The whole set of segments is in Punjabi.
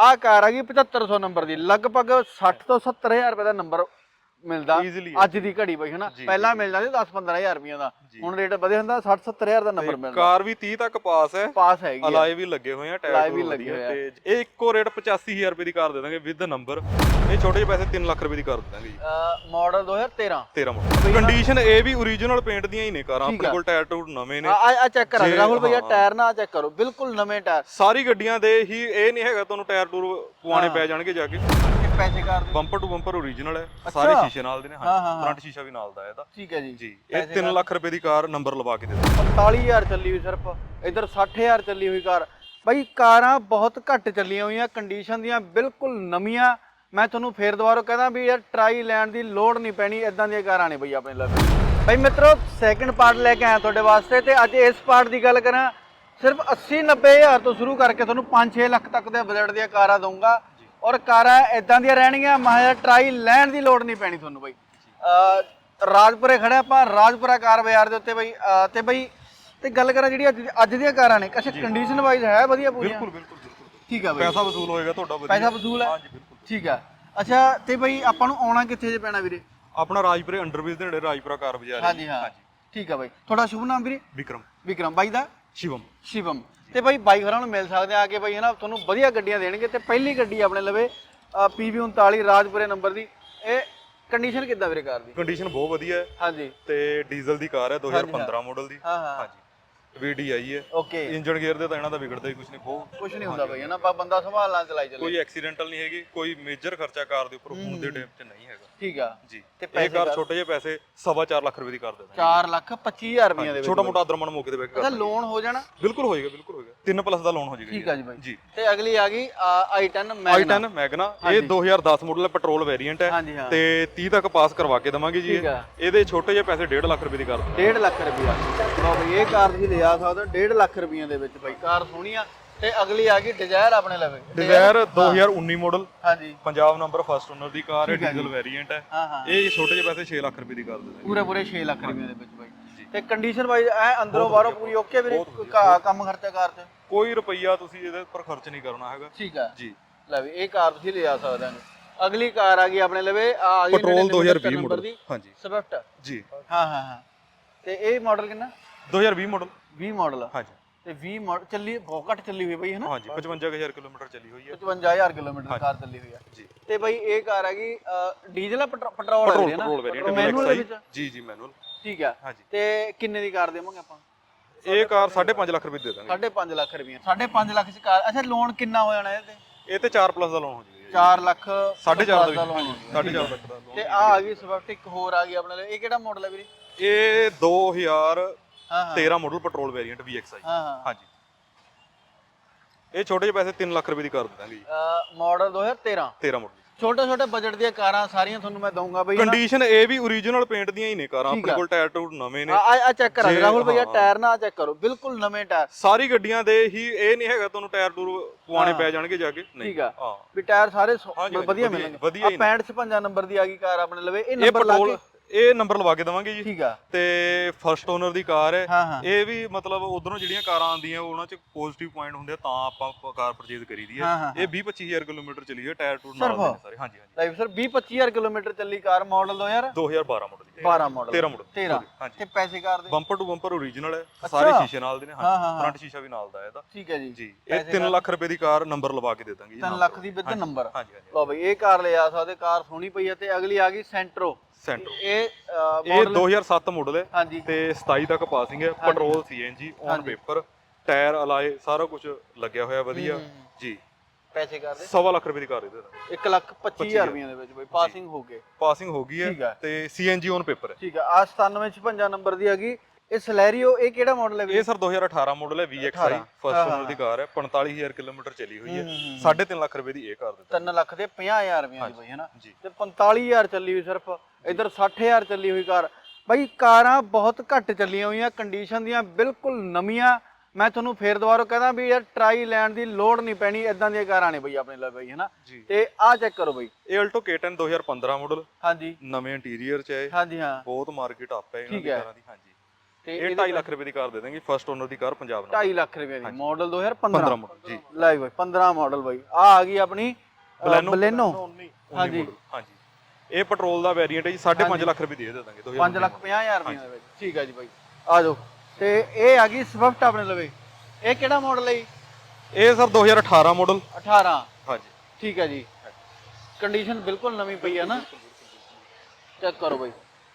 ਆਹ ਕਾਰ ਆ ਗਈ 7500 ਨੰਬਰ ਦੀ। ਲਗਭਗ 60 ਤੋਂ 70000 ਰੁਪਏ ਦਾ ਨੰਬਰ ਮਿਲਦਾ। Easily ਅੱਜ ਦੀ ਘੜੀ ਬਈ ਹਨਾ? ਜੀ, ਪਹਿਲਾਂ ਮਿਲ ਜਾਂਦੇ 10 15000 ਰੁਪਏ ਦਾ। ਹੁਣ ਰੇਟ ਵਧੇ ਹੁੰਦਾ 60 70000 ਦਾ ਨੰਬਰ ਮਿਲਦਾ। ਕਾਰ ਵੀ 30 ਤੱਕ ਪਾਸ ਹੈ। ਪਾਸ ਹੈਗੀ ਆ। ਅਲਾਈ ਵੀ ਲੱਗੇ ਹੋਏ ਆ ਟਾਇਰ ਅਲਾਈ ਵੀ ਲੱਗੇ ਹੋਏ ਆ। ਤੇ ਇਹ ਇੱਕੋ ਰੇਟ 85000 ਰੁਪਏ ਦੀ ਕਾਰ ਦੇ ਦਾਂਗੇ ਵਿਦ ਨੰਬਰ ਇਹ ਛੋਟੇ ਜਿਹੇ ਪੈਸੇ 3 ਲੱਖ ਰੁਪਏ ਦੀ ਕਾਰ ਦੇ ਦਾਂਗੇ ਜੀ। ਅਹ ਮਾਡਲ 2013 13 ਮਾਡਲ ਕੰਡੀਸ਼ਨ ਇਹ ਵੀ ਓਰੀਜਨਲ ਪੇਂਟ ਦੀਆਂ ਹੀ ਨੇ ਕਾਰਾਂ। ਠੀਕ ਆਪਣੇ ਆ। ਕੋਲ ਟਾਇਰ ਟੂਰ ਨਵੇਂ ਨੇ। ਆ ਆ ਚੈੱਕ ਕਰਾ ਜੇ- ਰਾਹੁਲ ਭਈਆ ਹਾਂ। ਟਾਇਰ ਨਾ ਚੈੱਕ ਕਰੋ। ਬਿਲਕੁਲ ਨਵੇਂ ਟਾਇਰ। ਸਾਰੀ ਗੱਡੀਆਂ ਦੇ ਹੀ ਇਹ ਨਹੀਂ ਹੈਗਾ ਤੁਹਾਨੂੰ ਟਾਇਰ ਟੂਰ ਪਵਾਣੇ ਹਾਂ। ਪੈ ਜਾਣਗੇ ਜਾ ਕੇ। ਪੈਸੇ ਕਰ ਦੇ। ਬੰਪਰ ਟੂ ਬੰਪਰ ਓਰੀਜਨਲ ਹੈ। ਸਾਰੇ ਅੱਛਾ। ਸ਼ੀਸ਼ੇ ਨਾਲ ਦੇ ਨੇ ਹਾਂ, ਹਾਂ, ਹਾਂ। ਫਰੰਟ ਸ਼ੀਸ਼ਾ ਵੀ ਨਾਲ ਦਾ ਹੈ ਇਹਦਾ। ਠੀਕ ਹੈ ਜੀ। ਜੀ ਇਹ 3 ਲੱਖ ਰੁਪਏ ਦੀ ਕਾਰ ਨੰਬਰ ਲਵਾ ਕੇ ਦੇ ਦਾਂਗੇ 45000 ਚੱਲੀ ਹੋਈ ਸਿਰਫ। ਇਧਰ 60000 ਚੱਲੀ ਹੋਈ ਕਾਰ। ਬਈ ਕਾਰਾਂ ਬਹੁਤ ਘੱਟ ਚੱਲੀਆਂ ਹੋਈਆਂ ਕੰਡੀਸ਼ਨ ਦੀਆਂ ਬਿਲਕੁਲ ਨਵੀਆਂ। ਮੈਂ ਤੁਹਾਨੂੰ ਫੇਰ ਦੁਬਾਰਾ ਕਹਿੰਦਾ ਵੀ ਯਾਰ ਟਰਾਈ ਲੈਣ ਦੀ ਲੋੜ ਨਹੀਂ ਪੈਣੀ ਇਦਾਂ ਦੀਆਂ ਕਾਰਾਂ ਨੇ ਬਈ ਆਪਣੇ ਲਵੇ ਬਈ ਮਿੱਤਰੋ ਸੈਕੰਡ ਪਾਰਟ ਲੈ ਕੇ ਆਇਆ ਤੁਹਾਡੇ ਵਾਸਤੇ ਤੇ ਅੱਜ ਇਸ ਪਾਰਟ ਦੀ ਗੱਲ ਕਰਾਂ। ਸਿਰਫ 80 90000 ਤੋਂ ਸ਼ੁਰੂ ਕਰਕੇ ਤੁਹਾਨੂੰ 5-6 ਲੱਖ ਤੱਕ ਦੇ ਬਜਟ ਦੀਆਂ ਕਾਰਾਂ ਦਊਂਗਾ। ਔਰ ਕਾਰਾਂ ਇਦਾਂ ਦੀਆਂ ਰਹਿਣਗੀਆਂ ਮਾਇਆ ਟਰਾਈ ਲੈਣ ਦੀ ਲੋੜ ਨਹੀਂ ਪੈਣੀ ਤੁਹਾਨੂੰ ਬਈ। ਰਾਜਪੁਰੇ ਖੜੇ ਆਪਾਂ ਰਾਜਪੁਰਾ ਕਾਰ ਬਾਜ਼ਾਰ ਦੇ ਉੱਤੇ ਬਈ ਤੇ ਬਈ ਤੇ ਗੱਲ ਕਰਾਂ ਜਿਹੜੀ ਅੱਜ ਦੀਆਂ ਕਾਰਾਂ ਨੇ। ਅੱਛਾ ਕੰਡੀਸ਼ਨ ਵਾਈਜ਼ ਹੈ। ਵਧੀਆ ਪੂਰੀਆਂ? ਬਿਲਕੁਲ ਬਿਲਕੁਲ ਠੀਕ ਆ ਬਈ। ਪੈਸਾ ਵਸੂਲ ਹੋਏਗਾ ਤੁਹਾਡਾ ਵਧੀਆ। ਪੈਸਾ ਵਸੂਲ ਹੈ? ਹਾਂਜੀ ਬਿਲਕੁਲ। ਠੀਕ ਆ। ਅੱਛਾ ਤੇ ਬਈ ਆਪਾਂ ਨੂੰ ਆਉਣਾ ਕਿੱਥੇ ਜੇ ਪੈਣਾ ਵੀਰੇ? ਆਪਣਾ ਰਾਜਪੁਰੇ ਅੰਡਰਬ੍ਰਿਜ ਦੇ ਨੇੜੇ ਰਾਜਪੁਰਾ ਕਾਰ ਬਾਜ਼ਾਰ ਹਾਂਜੀ ਹਾਂ। ਠੀਕ ਆ ਬਾਈ। ਤੁਹਾਡਾ ਸ਼ੁਭ ਨਾਮ ਵੀਰੇ? ਵਿਕਰਮ। ਵਿਕਰਮ ਬਾਈ ਦਾ? ਸ਼ਿਵਮ। ਸ਼ਿਵਮ। ਤੇ ਬਾਈ ਬਾਈ ਹੋਰਾਂ ਨੂੰ ਮਿਲ ਸਕਦੇ ਆ ਆ ਕੇ ਬਾਈ ਹਨਾ ਤੁਹਾਨੂੰ ਵਧੀਆ ਗੱਡੀਆਂ ਦੇਣਗੇ ਤੇ ਪਹਿਲੀ ਗੱਡੀ ਆਪਣੇ ਲਵੇ PV 39 ਰਾਜਪੁਰੇ ਨੰਬਰ ਦੀ। ਇਹ ਕੰਡੀਸ਼ਨ ਕਿੱਦਾਂ ਵੀਰੇ ਕਾਰ ਦੀ? ਕੰਡੀਸ਼ਨ ਬਹੁਤ ਵਧੀਆ ਹੈ। ਹਾਂਜੀ। ਤੇ ਡੀਜ਼ਲ ਦੀ ਕਾਰ ਹੈ 2015 ਮਾਡਲ ਦੀ। ਹਾਂ ਹਾਂ। ਹਾਂਜੀ। VDI ਹੈ। ਓਕੇ। ਇੰਜਨ ਗੇਅਰ ਦੇ ਤਾਂ ਇਹਨਾਂ ਦਾ ਵਿਗੜਦਾ ਹੀ ਕੁਝ ਨਹੀਂ ਬਹੁਤ ਕੁਝ ਨਹੀਂ ਹੁੰਦਾ ਬਾਈ ਹਨਾ ਆਪਾਂ ਬੰਦਾ ਸੰਭਾਲ ਲਾਂ ਚਲਾਈ ਚੱਲੇ ਕੋਈ ਐਕਸੀਡੈਂਟਲ ਨਹੀਂ ਹੈਗੀ ਕੋਈ ਮੇਜਰ ਖਰਚਾ ਕਾਰ ਦੇ ਉੱਪਰ ਹੁਣ ਦੇ ਟਾਈਮ 'ਚ ਨਹੀਂ। ਹੈਗਾ। ਠੀਕ ਆ। ਜੀ। ਤੇ ਇਹ ਕਾਰ ਛੋਟੇ ਜਿਹੇ ਪੈਸੇ ਸਵਾ ਚਾਰ ਲੱਖ ਰੁਪਏ ਦੀ ਕਰ ਦਿੰਦਾ 4 ਲੱਖ 25000 ਰੁਪਈਆ ਦੇ ਵਿੱਚ ਛੋਟਾ ਮੋਟਾ ਅਦਰਮਨ ਮੌਕੇ ਤੇ ਬੈਕ ਅੱਛਾ ਲੋਨ ਹੋ ਜਾਣਾ? ਬਿਲਕੁਲ ਹੋਏਗਾ ਬਿਲਕੁਲ ਹੋਏਗਾ 3 ਪਲੱਸ ਦਾ ਲੋਨ ਹੋ ਜਾਏਗਾ ਠੀਕ ਆ ਜੀ ਬਾਈ। ਜੀ। ਤੇ ਅਗਲੀ ਆ ਗਈ i10 ਮੈਗਨਾ। I10 ਮੈਗਨਾ ਇਹ 2010 ਮਾਡਲ ਹੈ ਪੈਟਰੋਲ ਵੇਰੀਐਂਟ ਹੈ। ਹਾਂਜੀ ਹਾਂ। ਤੇ 30 ਤੱਕ ਪਾਸ ਕਰਵਾ ਕੇ ਦਵਾਂਗੇ ਜੀ ਠੀਕ ਆ। ਇਹ। ਇਹਦੇ ਛੋਟੇ ਜਿਹੇ ਪੈਸੇ 1.5 ਲੱਖ ਰੁਪਏ ਦੀ ਕਰ ਦਿੰਦੇ 1.5 ਲੱਖ ਰੁਪਈਆ। ਲਓ ਬਈ ਇਹ ਕਾਰ ਤੁਸੀਂ ਲਿਆ ਸਕਦੇ ਹੋ 1.5 ਲੱਖ ਰੁਪਈਆ ਦੇ ਵਿੱਚ ਬਾਈ। ਕਾਰ ਸੋਹਣੀ ਆ ਤੇ ਅਗਲੀ ਆ ਗਈ ਡਿਜ਼ਾਇਰ ਆਪਣੇ ਲਵੇ। ਡਿਜ਼ਾਇਰ 2019 ਮਾਡਲ ਹਾਂਜੀ। ਪੰਜਾਬ ਨੰਬਰ ਫਸਟ ਓਨਰ ਦੀ ਕਾਰ ਹੈ ਡੀਜ਼ਲ ਵੇਰੀਐਂਟ ਹੈ। ਹਾਂ ਹਾਂ। ਇਹ ਛੋਟੇ ਜਿਹੇ ਪੈਸੇ 6 ਲੱਖ ਰੁਪਏ ਦੀ ਕਰ ਦਿੰਦੇ ਪੂਰੇ ਪੂਰੇ 6 ਲੱਖ ਰੁਪਈਆ ਦੇ ਵਿੱਚ ਬਾਈ। ਤੇ ਕੰਡੀਸ਼ਨ ਵਾਈਜ਼ ਐ ਅੰਦਰੋਂ ਬਾਹਰੋਂ ਪੂਰੀ ਓਕੇ ਵੀਰੇ ਕੰਮ ਖਰਚਾ ਕਾਰ ਤੇ? ਕੋਈ ਰੁਪਈਆ ਤੁਸੀਂ ਇਹਦੇ ਉੱਪਰ ਖਰਚ ਨਹੀਂ ਕਰਨਾ ਹੈਗਾ। ਠੀਕ ਆ ਜੀ। ਲੈ ਵੀ ਇਹ ਕਾਰ ਤੁਸੀਂ ਲਿਆ ਸਕਦੇ ਹੋ। ਅਗਲੀ ਕਾਰ ਆ ਗਈ ਆਪਣੇ ਲਵੇ ਆ ਆ ਗਈ ਪੈਟਰੋਲ 99 2020 ਨੰਬਰ ਮਾਡਲ ਦੀ ਹਾਂਜੀ। ਸਵਿਫਟ ਜੀ। ਹਾਂ ਹਾਂ ਹਾਂ। ਤੇ ਇਹ ਮਾਡਲ ਕਿੰਨਾ? 2020 ਮਾਡਲ 20 ਮਾਡਲ ਹਾਂਜੀ। ਤੇ 20 ਮਾਡਲ ਚੱਲੀ ਬਹੁਤ ਘੱਟ ਚੱਲੀ ਹੋਈ ਬਈ ਹੈ ਹਾਂਜੀ 55000 ਕਿਲੋਮੀਟਰ ਚੱਲੀ ਹੋਈ ਹੈ। 55000 ਕਿਲੋਮੀਟਰ ਕਾਰ ਚੱਲੀ ਹੋਈ ਹੈ। ਜੀ। ਤੇ ਬਈ ਇਹ ਕਾਰ ਹੈਗੀ ਡੀਜ਼ਲ ਆ ਪੈਟਰੋਲ ਹੈ ਨਾ? ਪੈਟਰੋਲ ਵੇਰੀਐਂਟ ਮੈਨੂਅਲ ਵਿੱਚ? ਜੀ ਜੀ ਮੈਨੂਅਲ ਠੀਕ ਆ ਤੇ ਕਿੰਨੇ ਦੀ ਕਾਰ ਦੇਵਾਂਗੇ ਆਪਾਂ? ਇਹ ਕਾਰ 5.5 ਲੱਖ ਰੁਪਏ ਦੇ ਦਾਂਗੇ। 5.5 ਲੱਖ ਰੁਪਏ 5.5 ਲੱਖ ਚ ਕਾਰ ਅੱਛਾ ਲੋਨ ਕਿੰਨਾ ਹੋ ਜਾਣਾ ਇਹਦੇ? ਇਹ ਤੇ 4 ਪਲੱਸ ਦਾ ਲੋਨ ਹੋ ਜਾਊਗਾ 4 ਲੱਖ 4.5 ਦਾ ਲੋਨ 4.5 ਲੱਖ ਦਾ ਤੇ ਆ ਆ ਗਈ ਸਵਿਫਟ ਇੱਕ ਹੋਰ ਆ ਗਈ ਆਪਣੇ ਲਈ। ਇਹ ਕਿਹੜਾ ਮਾਡਲ ਹੈ ਵੀਰੇ? ਇਹ 2000 13 ਮਾਡਲ ਪੈਟਰੋਲ ਵੇਰੀਐਂਟ VXI ਹਾਂ ਹਾਂ। ਇਹ ਛੋਟੇ ਜਿਹੇ ਪੈਸੇ 3 ਲੱਖ ਰੁਪਏ ਦੀ ਕਰ ਦਾਂਗੇ ਜੀ। ਮਾਡਲ 2013 13 ਮਾਡਲ ਛੋਟੇ ਛੋਟੇ ਬਜਟ ਦੀਆਂ ਕਾਰਾਂ ਸਾਰੀਆਂ ਤੁਹਾਨੂੰ ਮੈਂ ਦਊਂਗਾ ਬਈ ਕੰਡੀਸ਼ਨ ਇਹ ਵੀ origignal ਪੇਂਟ ਦੀਆਂ ਹੀ ਨੇ ਕਾਰਾਂ। ਆਪਣੇ ਕੋਲ ਟਾਇਰ ਟੂਰ ਨਵੇਂ ਨੇ। ਆ ਆ ਚੈੱਕ ਕਰਾ ਰਾਹੁਲ ਭਈਆ ਟਾਇਰ ਨਾ ਚੈੱਕ ਕਰੋ। ਬਿਲਕੁਲ ਨਵੇਂ ਟਾਇਰ ਸਾਰੀ ਗੱਡੀਆਂ ਦੇ ਹੀ ਇਹ ਨਹੀਂ ਹੈਗਾ ਤੁਹਾਨੂੰ ਟਾਇਰ ਟੂਰ ਪਵਾਣੇ ਪੈ ਜਾਣਗੇ ਜਾ ਕੇ। ਨਹੀਂ। ਠੀਕ ਆ। ਵੀ ਟਾਇਰ ਸਾਰੇ ਵਧੀਆ ਮਿਲਣਗੇ। ਆ 65 ਨੰਬਰ ਦੀ ਆ ਗਈ ਕਾਰ ਆਪਣੇ ਲਵੇ। ਇਹ ਨੰਬਰ ਲਾ ਕੇ ਇਹ ਨੰਬਰ ਲਵਾ ਕੇ ਦਵਾਂਗੇ ਜੀ। ਠੀਕ ਆ। ਤੇ ਫਰਸਟ ਓਨਰ ਦੀ ਕਾਰ ਹੈ। ਹਾਂ ਹਾਂ। ਇਹ ਵੀ ਮਤਲਬ ਉਧਰੋਂ ਜਿਹੜੀਆਂ ਕਾਰਾਂ ਆਉਂਦੀਆਂ ਉਹਨਾਂ 'ਚ ਪੋਜ਼ਿਟਿਵ ਪੁਆਇੰਟ ਹੁੰਦੇ ਆ ਤਾਂ ਆਪਾਂ ਕਾਰ ਪਰਚੇਜ਼ ਹੈ। ਹਾਂ, ਹਾਂ, ਇਹ 20 25000 ਕਿਲੋਮੀਟਰ ਚੱਲੀ ਹੈ ਟਾਇਰ ਟੂਰ ਨਾਲ ਸਿਰਫ? ਦੇ ਨੇ ਸਾਰੇ। ਹਾਂਜੀ ਹਾਂਜੀ। ਲਾਈਵ ਸਰ 20 25000 ਕਿਲੋਮੀਟਰ ਚੱਲੀ ਕਾਰ ਮਾਡਲ 2000 2012 ਮਾਡਲ ਦੀ 12 ਮਾਡਲ 13 ਮਾਡਲ 13 ਹਾਂਜੀ। ਤੇ ਪੈਸੇ ਕਾਰ ਦੇ? ਬੰਪਰ ਟੂ ਬੰਪਰ ਓਰੀਜਨਲ ਹੈ। ਸਾਰੇ ਸ਼ੀਸ਼ੇ ਨਾਲ ਦੇ ਨੇ। ਹਾਂ, ਹਾਂ, ਹਾਂਜੀ। ਫਰੰਟ ਸ਼ੀਸ਼ਾ ਵੀ ਨਾਲ ਦਾ ਹੈ ਇਹਦਾ। ਠੀਕ ਹੈ ਜੀ। ਜੀ। ਇਹ 3 ਲੱਖ ਰੁਪਏ ਦੀ ਕਾਰ ਨੰਬਰ ਲਵਾ ਕੇ ਦੇ ਦਾਂਗੇ ਜੀ 3 ਲੱਖ ਦੀ ਵਿਦ ਨੰਬਰ ਹਾਂਜੀ ਹਾਂਜੀ। ਲਓ ਬਈ ਇਹ ਕਾਰ ਲੈ ਆ ਸਕਦੇ ਕਾਰ ਸੋਹਣੀ ਪਈ ਹੈ ਤੇ ਅਗਲੀ ਆ ਗਈ ਸੈਂਟਰੋ ਸੈਂਟਰ ਇਹ ਅ, ਇਹ 2007 ਮਾਡਲ ਹੈ ਹਾਂਜੀ। ਤੇ 27 ਤੱਕ ਪਾਸਿੰਗ ਹੈ petrol CNG on paper tyre alloy ਸਾਰਾ ਕੁਝ ਲੱਗਿਆ ਹੋਇਆ ਵਧੀਆ। ਜੀ। ਪੈਸੇ ਕਾਰ ਦੇ। ਸਵਾ ਲੱਖ ਰੁਪਏ ਦੀ ਕਾਰ ਇਹਦੇ 1 ਲੱਖ 25000 ਰੁਪਏ ਦੇ ਵਿੱਚ ਬਈ ਪਾਸਿੰਗ ਹੋ ਗਏ। ਪਾਸਿੰਗ ਹੋ ਗਈ ਹੈ। ਹੈ। ਤੇ ਸੀਐਨਜੀ ਔਨ ਪੇਪਰ ਹੈ। ਠੀਕ ਆ ਆ 9756 ਨੰਬਰ ਦੀ ਹੈਗੀ। ਇਹ ਸਲੈਰੀਓ ਇਹ ਕਿਹੜਾ ਮਾਡਲ ਹੈ ਵੀਰੇ? ਇਹ ਸਰ 2018 ਮਾਡਲ ਹੈ VXI ਫਸਟ ਓਨਰ ਦੀ ਕਾਰ ਹੈ। 45000 ਕਿਲੋਮੀਟਰ ਚੱਲੀ ਹੋਈ ਹੈ। 3.5 ਲੱਖ ਰੁਪਏ ਦੀ ਇਹ ਕਾਰ ਦਿੱਤਾ। 3 ਲੱਖ ਦੇ 50000 ਰੁਪਏ ਦੀ ਬਈ ਹੈਨਾ ਜੀ। ਤੇ 45000 ਚੱਲੀ ਹੋਈ ਸਿਰਫ। ਇਧਰ 60000 ਚੱਲੀ ਹੋਈ ਕਾਰ। ਬਈ ਕਾਰਾਂ ਬਹੁਤ ਘੱਟ ਚੱਲੀਆਂ ਹੋਈਆਂ ਕੰਡੀਸ਼ਨ ਦੀਆਂ ਬਿਲਕੁਲ ਨਵੀਆਂ। ਮੈਂ ਤੁਹਾਨੂੰ ਫੇਰ ਦੁਬਾਰਾ ਕਹਿੰਦਾ ਵੀ ਯਾਰ ਟਰਾਈ ਲੈਣ ਦੀ ਲੋੜ ਨਹੀਂ ਪੈਣੀ ਇਦਾਂ ਦੀਆਂ ਕਾਰਾਂ ਨੇ ਬਈ ਆਪਣੇ ਲਈ ਬਈ ਹੈਨਾ ਤੇ ਆਹ ਚੈੱਕ ਕਰੋ ਬਈ। ਇਹ Alto K10 2015 ਮਾਡਲ ਹਾਂਜੀ। ਨਵੇਂ ਇੰਟੀਰੀਅਰ ਚ ਹੈ। ਹਾਂਜੀ ਹਾਂ। ਬਹੁਤ ਮਾਰਕੀਟ ਅਪ ਹੈ ਇਹਨਾਂ ਦੀ ਹੈ। ਕਾਰਾਂ ਦੀ। ਹਾਂਜੀ। ਤੇ ਇਹ 2.5 ਲੱਖ ਰੁਪਏ ਦੀ ਕਾਰ ਦੇ ਦਾਂਗੇ ਫਰਸਟ ਓਨਰ ਦੀ ਕਾਰ ਪੰਜਾਬ ਨਾਲ। 2.5 ਲੱਖ ਰੁਪਏ ਦੀ ਮਾਡਲ 2015 15 ਮਾਡਲ ਜੀ। ਲੈ ਬਾਈ 15 ਮਾਡਲ ਬਾਈ। ਆ ਆ ਗਈ ਆਪਣੀ ਬਲੈਨੋ ਬਲੈਨੋ ਹਾਂਜੀ। ਹਾਂਜੀ। ਇਹ ਪੈਟਰੋਲ ਦਾ ਵੇਰੀਐਂਟ ਹੈ ਜੀ 5.5 ਲੱਖ ਰੁਪਏ ਦੇ ਦੇ ਦਾਂਗੇ 2000 5 ਲੱਖ 50 ਹਜ਼ਾਰ ਰੁਪਏ ਦੇ ਵਿੱਚ। ਠੀਕ ਆ ਜੀ ਬਾਈ। ਆ ਜਾਓ। ਤੇ ਇਹ ਆ ਗਈ ਸਵਿਫਟ ਆਪਣੇ ਲਵੇ। ਇਹ ਕਿਹੜਾ ਮਾਡਲ ਹੈ ਇਹ ਸਰ 2018 ਮਾਡਲ 18 ਹਾਂਜੀ। ਠੀਕ ਹੈ ਜੀ। ਕੰਡੀਸ਼ਨ ਬਿਲਕੁਲ ਨਵੀਂ ਪਈ ਹੈ ਨਾ। ਚੈੱਕ ਕਰੋ ਬਾਈ।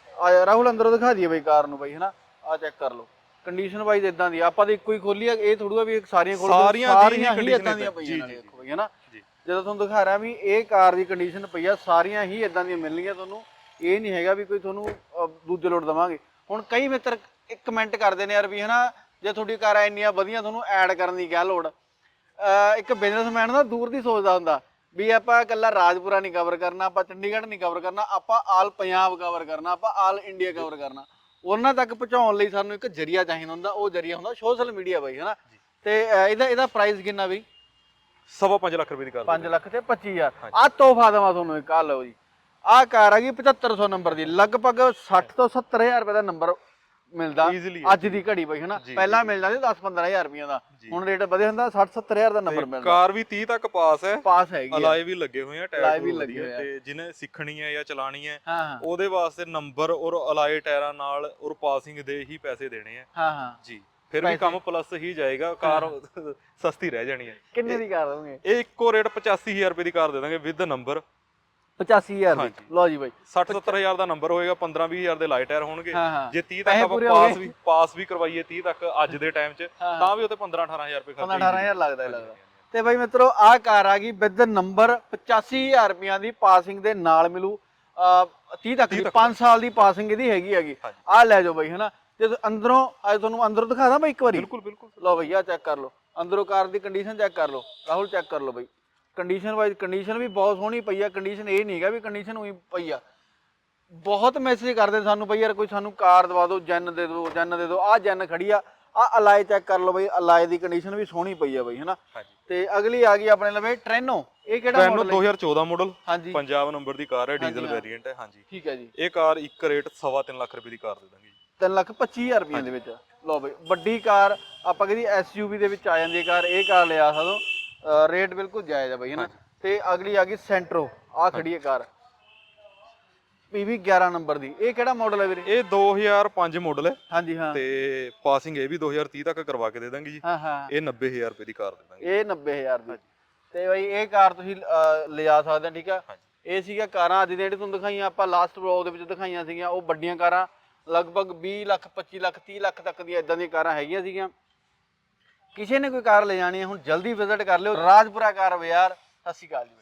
ਆ ਰਾਹੁਲ ਅੰਦਰੋਂ ਦਿਖਾ ਦਈਏ ਬਾਈ ਕਾਰ ਨੂੰ ਬਾਈ ਹਨਾ? ਆ ਚੈੱਕ ਕਰ ਲਓ। ਕੰਡੀਸ਼ਨ ਵਾਈਜ਼ ਇਦਾਂ ਦੀ ਆ। ਆਪਾਂ ਤਾਂ ਇੱਕੋ ਹੀ ਖੋਲੀ ਆ ਇਹ ਥੋੜੂਆ ਵੀ ਸਾਰੀਆਂ ਖੋਲ ਸਾਰੀਆਂ ਦੀ ਹੀ condition ਇਦਾਂ ਦੀਆਂ। ਪਈਆਂ ਜੀ, ਜੀ, ਦੇਖੋ ਬਾਈ ਹਨਾ ਜੀ। ਜਦੋਂ ਤੁਹਾਨੂੰ ਦਿਖਾ ਰਿਹਾ ਵੀ ਇਹ ਕਾਰ ਦੀ ਕੰਡੀਸ਼ਨ ਪਈ ਆ ਸਾਰੀਆਂ ਹੀ ਇਦਾਂ ਦੀਆਂ ਮਿਲਣਗੀਆਂ ਤੁਹਾਨੂੰ। ਇਹ ਨਹੀਂ ਹੈਗਾ ਵੀ ਕੋਈ ਤੁਹਾਨੂੰ ਅਹ, ਦੂਜੇ ਲੋਟ ਦਵਾਂਗੇ। ਹੁਣ ਕਈ ਮਿੱਤਰ ਇੱਕ ਕਮੈਂਟ ਕਰਦੇ ਨੇ ਯਾਰ ਵੀ ਹਨਾ ਜੇ ਤੁਹਾਡੀ ਕਾਰ ਇੰਨੀਆਂ ਵਧੀਆ ਤੁਹਾਨੂੰ ਐਡ ਕਰਨ ਦੀ ਕਿਆ ਲੋੜ? ਅਹ, ਇੱਕ ਬਿਜ਼ਨਸਮੈਨ ਨਾ ਦੂਰ ਦੀ ਸੋਚਦਾ ਹੁੰਦਾ ਵੀ ਆਪਾਂ ਇਕੱਲਾ ਰਾਜਪੁਰਾ ਨਹੀਂ ਕਵਰ ਕਰਨਾ ਆਪਾਂ ਚੰਡੀਗੜ੍ਹ ਨਹੀਂ ਕਵਰ ਕਰਨਾ ਆਪਾਂ ਆਲ ਪੰਜਾਬ ਕਵਰ ਕਰਨਾ ਆਪਾਂ ਆਲ ਇੰਡੀਆ ਕਵਰ ਕਰਨਾ। ਉਹਨਾਂ ਤੱਕ ਪਹੁੰਚਾਉਣ ਲਈ ਸਾਨੂੰ ਇੱਕ ਜਰੀਆ ਚਾਹੀਦਾ ਹੁੰਦਾ ਉਹ ਜਰੀਆ ਹੁੰਦਾ ਸੋਸ਼ਲ ਮੀਡੀਆ ਬਾਈ ਹਨਾ? ਤੇ ਅਹ, ਇਹਦਾ ਇਹਦਾ ਪ੍ਰਾਈਸ ਕਿੰਨਾ ਬਈ? ਸਵਾ 5 ਲੱਖ ਰੁਪਏ ਦੀ ਕਾਰ 5 ਲੱਖ ਤੇ 25000 ਆ ਤੋਹਫਾ ਦਵਾ ਤੁਹਾਨੂੰ ਇੱਕ ਆ ਲਓ ਜੀ। ਆ ਕਾਰ ਆ ਗਈ 7500 ਨੰਬਰ ਦੀ ਲਗਭਗ 60 ਤੋਂ 70000 ਰੁਪਏ ਦਾ ਨੰਬਰ ਮਿਲਦਾ Easily ਅੱਜ ਦੀ ਘੜੀ ਬਈ ਹਨਾ? ਜੀ, ਪਹਿਲਾਂ ਮਿਲ ਜਾਂਦੇ 10 15000 ਰੁਪਏ ਦਾ। ਜੀ। ਹੁਣ ਰੇਟ ਵਧਿਆ ਹੁੰਦਾ 60 70000 ਦਾ ਨੰਬਰ ਮਿਲਦਾ। ਕਾਰ ਵੀ 30 ਤੱਕ ਪਾਸ ਹੈ। ਪਾਸ ਹੈਗੀ ਆ। ਅਲਾਏ ਵੀ ਲੱਗੇ ਹੋਏ ਆ ਅਲਾਏ ਟਾਇਰ ਵੀ ਵੀ ਲੱਗੇ ਲੱਗੇ ਹੋਏ ਆ। ਤੇ ਜਿਹਨੇ ਸਿੱਖਣੀ ਹੈ ਜਾਂ ਚਲਾਣੀ ਹੈ ਹਾਂ ਹਾਂ। ਉਹਦੇ ਵਾਸਤੇ ਨੰਬਰ ਔਰ ਅਲਾਏ ਟਾਇਰਾਂ ਨਾਲ ਔਰ ਪਾਸਿੰਗ ਦੇ ਹੀ ਪੈਸੇ ਦੇਣੇ ਆ। ਹਾਂ ਹਾਂ। ਜੀ ਫਿਰ ਵੀ ਕੰਮ ਪਲੱਸ ਹੀ ਜਾਏਗਾ ਕਾਰ ਸਸਤੀ ਰਹਿ ਜਾਣੀ ਹੈ। ਕਿੰਨੇ ਦੀ ਕਰ ਦੋਗੇ ਇਹ ਇੱਕੋ ਰੇਟ 85000 ਰੁਪਏ ਦੀ ਕਾਰ ਦੇ ਦਾਂਗੇ ਵਿਦ ਨੰਬਰ 85000 ਦੀ। ਲਓ ਜੀ ਬਾਈ। 60 70000 ਦਾ ਨੰਬਰ ਹੋਏਗਾ 15 20000 ਦੇ ਲਾਈਟ ਟਾਇਰ ਹੋਣਗੇ। ਹਾਂ ਹਾਂ। ਜੇ 30 ਪੈਸੇ ਤੱਕ ਆਪਾਂ ਪੂਰੇ ਹੋ ਪਾਸ ਗਏ। ਵੀ ਪਾਸ ਵੀ ਕਰਵਾਈਏ 30 ਤੱਕ ਅੱਜ ਦੇ ਟਾਈਮ 'ਚ ਹਾਂ। ਤਾਂ ਵੀ ਉਹ ਤੇ 15 18000 ਰੁਪਏ ਖਰਚ 15 18000 ਲੱਗਦਾ ਹੀ ਲੱਗਦਾ। ਤੇ ਬਾਈ ਮਿੱਤਰੋ ਆਹ ਕਾਰ ਆ ਗਈ ਵਿਦ ਨੰਬਰ 85000 ਰੁਪਈਆਂ ਦੀ ਪਾਸਿੰਗ ਦੇ ਨਾਲ ਮਿਲੂ। ਅਹ 30 ਤੱਕ ਦੀ 5 ਸਾਲ ਦੀ ਪਾਸਿੰਗ ਇਹਦੀ ਹੈਗੀ ਹੈਗੀ। ਹਾਂਜੀ। ਆਹ ਲੈ ਜਾਓ ਬਾਈ ਹਨਾ। ਜੇ ਅੰਦਰੋਂ ਅੱਜ ਤੁਹਾਨੂੰ ਅੰਦਰੋਂ ਦਿਖਾ ਦਾਂ ਬਾਈ ਇੱਕ ਵਾਰੀ? ਬਿਲਕੁਲ ਬਿਲਕੁਲ। ਲਓ ਭਈਆ ਚੈੱਕ ਕਰ ਲਓ। ਅੰਦਰੋਂ ਕਾਰ ਦੀ ਕੰਡੀਸ਼ਨ ਚੈੱਕ ਕਰ ਲਓ। ਰਾਹੁਲ ਚੈੱਕ ਕਰ ਲਓ ਬਾਈ। ਕੰਡੀਸ਼ਨ ਵਾਈਜ਼ ਕੰਡੀਸ਼ਨ ਵੀ ਬਹੁਤ ਸੋਹਣੀ ਪਈ ਆ ਕੰਡੀਸ਼ਨ ਇਹ ਨਹੀਂ ਹੈਗਾ ਵੀ ਕੰਡੀਸ਼ਨ ਉਹੀ ਪਈ ਆ। ਬਹੁਤ ਮੈਸੇਜ ਕਰਦੇ ਸਾਨੂੰ ਬਈ ਯਾਰ ਕੋਈ ਸਾਨੂੰ ਕਾਰ ਦਵਾ ਦਿਓ ਜੈਨ ਦੇ ਦਿਓ ਜੈਨ ਦੇ ਦਿਓ ਆਹ ਜੈਨ ਖੜੀ ਆ ਆ ਅਲਾਈ ਚੈੱਕ ਕਰ ਲਓ ਬਈ ਅਲਾਈ ਦੀ ਕੰਡੀਸ਼ਨ ਵੀ ਸੋਹਣੀ ਪਈ ਆ ਬਈ ਹਨਾ? ਤੇ ਅਗਲੀ ਆ ਗਈ ਆਪਣੇ ਲਵੇ ਟ੍ਰੈਨੋ ਇਹ ਕਿਹੜਾ ਟ੍ਰੈਨੋ ਮਾਡਲ ਹੈ? 2014 ਮਾਡਲ ਹਾਂਜੀ। ਪੰਜਾਬ ਨੰਬਰ ਦੀ ਕਾਰ ਹੈ ਡੀਜ਼ਲ। ਵੇਰੀਐਂਟ ਹੈ। ਹਾਂਜੀ। ਠੀਕ ਹੈ ਜੀ। ਇਹ ਕਾਰ ਇੱਕ ਰੇਟ ਸਵਾ ਤਿੰਨ ਲੱਖ ਰੁਪਏ ਦੀ ਕਾਰ ਦੇ ਦਾਂਗੇ ਜੀ। 3 ਲੱਖ 25000 ਰੁਪਏ ਦੇ ਵਿੱਚ। ਲਓ ਬਈ ਵੱਡੀ ਕਾਰ ਆਪਾਂ ਕਹਿੰਦੀ ਐਸਯੂਵੀ ਦੇ ਵਿੱਚ ਆ ਜਾਂਦੀ ਹੈ ਕਾਰ ਇਹ ਕਾਰ ਲਿਆ ਸਕੋ ਰੇਟ ਬਿਲਕੁਲ ਜਾਇਜ਼ ਹੈ ਬਈ ਹਨਾ ਤੇ ਅਗਲੀ ਆ ਗਈ ਸੈਂਟਰੋ ਆ ਖੜੀ ਹੈ ਕਾਰ। ਪੀਵੀ 11 ਨੰਬਰ ਦੀ। ਇਹ ਕਿਹੜਾ ਮਾਡਲ ਹੈ ਵੀਰੇ? ਇਹ 2005 ਮਾਡਲ ਹੈ। ਹਾਂਜੀ ਹਾਂ। ਤੇ ਪਾਸਿੰਗ ਇਹ ਵੀ 2030 ਤੱਕ ਕਰਵਾ ਕੇ ਦੇ ਦਾਂਗੇ ਜੀ। ਹਾਂ ਹਾਂ। ਇਹ 90000 ਰੁਪਏ ਦੀ ਕਾਰ ਦੇ ਦਾਂਗੇ। ਇਹ 90000 ਦੀ। ਤੇ ਬਈ ਇਹ ਕਾਰ ਤੁਸੀਂ ਲਿਜਾ ਸਕਦੇ ਹੋ ਠੀਕ ਆ। ਇਹ ਸੀਗਾ ਕਾਰਾਂ ਅੱਜ ਦੀਆਂ ਜਿਹੜੀ ਤੁਹਾਨੂੰ ਦਿਖਾਈਆਂ ਆਪਾਂ ਲਾਸਟ ਵਲੌਗ ਦੇ ਵਿੱਚ ਦਿਖਾਈਆਂ ਸੀਗੀਆਂ। ਉਹ ਵੱਡੀਆਂ ਕਾਰਾਂ ਲਗਭਗ 20 ਲੱਖ 25 ਲੱਖ 30 ਲੱਖ ਤੱਕ ਦੀਆਂ ਇਦਾਂ ਦੀਆਂ ਕਾਰਾਂ ਹੈਗੀਆਂ ਸੀਗੀਆਂ। ਕਿਸੇ ਨੇ ਕੋਈ ਕਾਰ ਲੈ ਜਾਣੀ ਹੈ, ਹੁਣ ਜਲਦੀ ਵਿਜ਼ਿਟ ਕਰ ਲਿਓ। ਰਾਜਪੁਰਾ ਕਾਰ ਬਾਜ਼ਾਰ, ਸਤਿ ਸ਼੍ਰੀ ਅਕਾਲ ਜੀ